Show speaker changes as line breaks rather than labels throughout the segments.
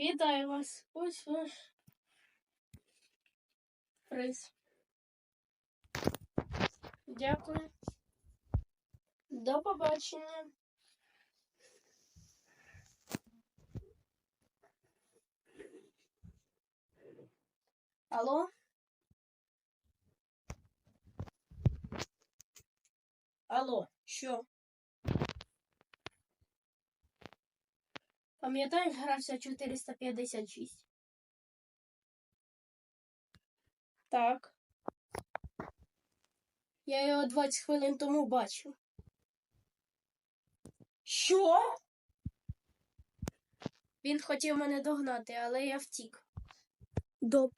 Вітаю вас. Ось ваш приз. Дякую. До побачення. Алло? Алло, що? Пам'ятаєш, грався 456? Так. Я його 20 хвилин тому бачив. Що? Він хотів мене догнати, але я втік.
Доб...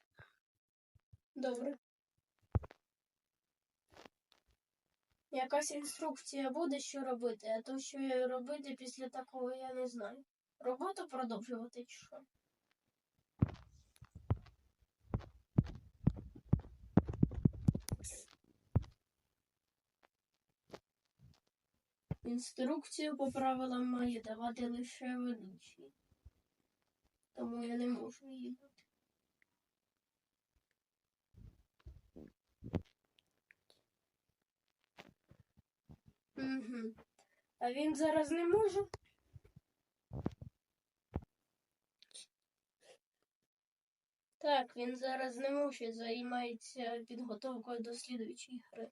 Добре. Якась інструкція буде, що робити, а то, що робити після такого, я не знаю. Роботу продовжувати чи що? Інструкцію по правилам має давати лише ведучий. Тому я не можу. Угу. А він зараз не може? Так, він зараз не може, займається підготовкою до слідуючої гри.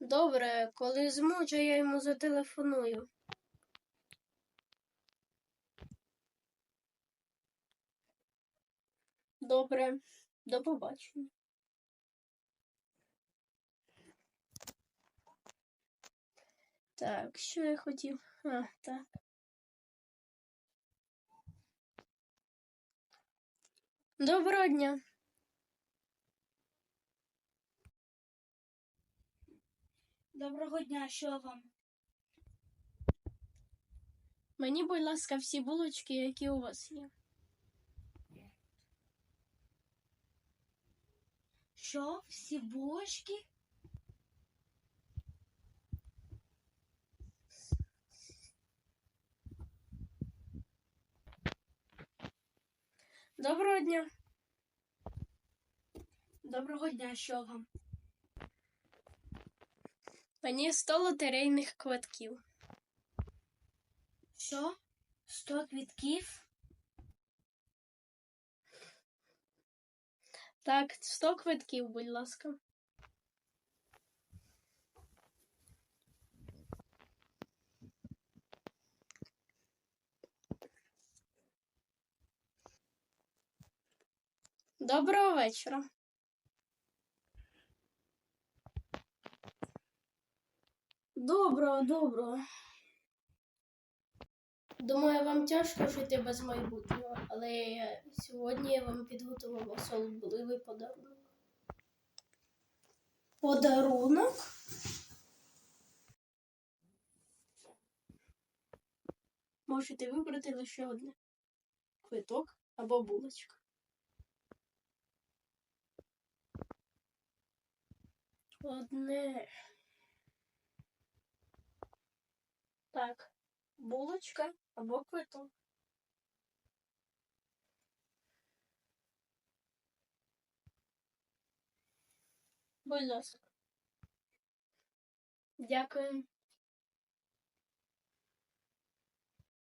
Добре, коли зможу, я йому зателефоную. Добре, до побачення. Так, що я хотів? А, так. Доброго дня.
Доброго дня, що вам?
Мені, будь ласка, всі булочки, які у вас є.
Що? Всі булочки?
Доброго дня.
Доброго дня, що вам?
Мені 100 лотерейних квитків.
Що? Сто квитків?
Так, 100 квитків, будь ласка. Доброго вечора. Доброго, доброго. Думаю, вам тяжко жити без майбутнього, але я- сьогодні я вам підготував особливий подарунок. Подарунок? Можете вибрати лише одне: квиток або булочка. Одне. Так, булочка або квиток. Будь ласка. Дякую.